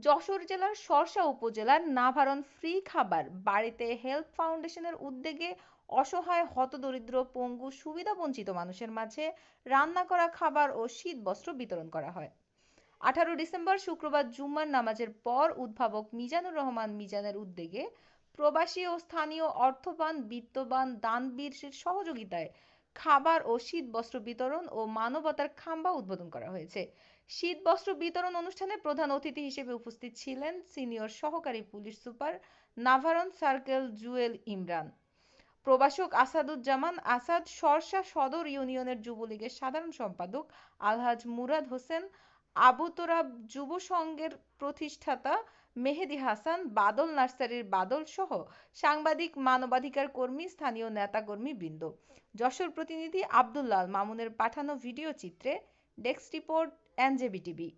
যশোর জেলার শর্শা উপজেলার নাভারণ ফ্রি খাবার, বাড়িতে হেল্প ফাউন্ডেশনের উদ্যোগে অসহায়, হতদরিদ্র, পঙ্গু সুবিধাবঞ্চিত মানুষের মাঝে রান্না করা খাবার ও শীত বস্ত্র বিতরণ করা হয়। আঠারো ডিসেম্বর শুক্রবার জুম্মার নামাজের পর উদ্ভাবক মিজানুর রহমান মিজানের উদ্যোগে প্রবাসী ও স্থানীয় অর্থবান, বিত্তবান দানবীর সহযোগিতায় খাবার ও শীত বস্ত্র বিতরণ ও মানবতার খাম্বা উদ্বোধন করা হয়েছে। শীত বস্ত্র বিতরণ অনুষ্ঠানে প্রধান অতিথি হিসেবে উপস্থিত ছিলেন সিনিয়র সহকারী police super Navaron circle Jewel Imran. প্রবাসক Asaduzzaman Asad, Sarsa Sadar ইউনিয়নের যুবলীগের সাধারণ সম্পাদক আলহাজ মুরাদ হোসেন আবু তোরাব যুব সংঘের প্রতিষ্ঠাতা মেহেদি হাসান, বাদল নার্সারির বাদল সহ সাংবাদিক, মানবাধিকার কর্মী, স্থানীয় নেতাকর্মী বৃন্দ। যশোর প্রতিনিধি আবদুল্লাল মামুনের পাঠানো ভিডিও চিত্রে ডেস্ক রিপোর্ট, এনজেবি টিভি।